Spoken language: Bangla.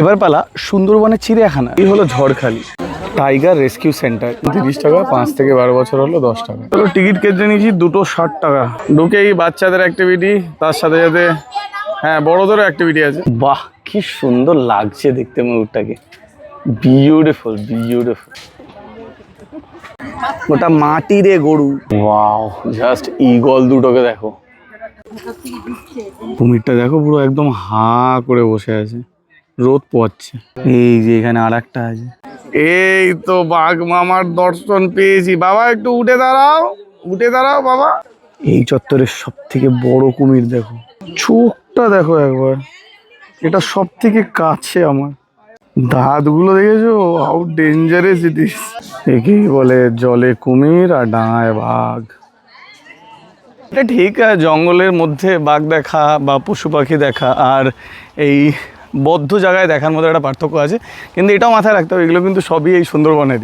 এবার পালা সুন্দরবনের চিড়িয়াখানা। এই হলো ঝড়খালি। Tiger rescue centre. তিরিশ টাকা পাঁচ থেকে বারো বছর হলো দশ টাকা। চলো টিকিট কেটে নিয়েছি দুটো ষাট টাকা। ঢুকে এই বাচ্চাদের অ্যাক্টিভিটি তার সাথে সাথে হ্যাঁ বড়দেরও অ্যাক্টিভিটি আছে। বাহ কি সুন্দর লাগছে দেখতে ময়ূরটাকে। বিউটিফুল বিউটিফুল ওটা মাটি রে গরু। ওয়াও জাস্ট ইগল দুটোকে দেখো। কুমিরটা দেখো পুরো একদম হা করে বসে আছে। রোদ পোয়াচ্ছে এই যে এখানে আর একটা আছে। এই তো বাঘ মামার দর্শন পেয়েছি। বাবা একটু উঠে দাঁড়াও। উঠে দাঁড়াও বাবা। এই চত্বরের সব থেকে বড় কুমির দেখো। চোখটা দেখো একবার। এটা সব থেকে কাছে আমার। দাঁতগুলো দেখেছ? হাউ ডেঞ্জারাস ইট ইস একেই বলে জলে কুমির আর ডাঙায় বাঘ। এটা ঠিক আছে জঙ্গলের মধ্যে বাঘ দেখা বা পশু পাখি দেখা। আর এই বদ্ধ জায়গায় দেখার মতো একটা পার্থক্য আছে। কিন্তু এটাও মাথায় রাখতে হবে, এগুলো কিন্তু সবই এই সুন্দরবনেরই।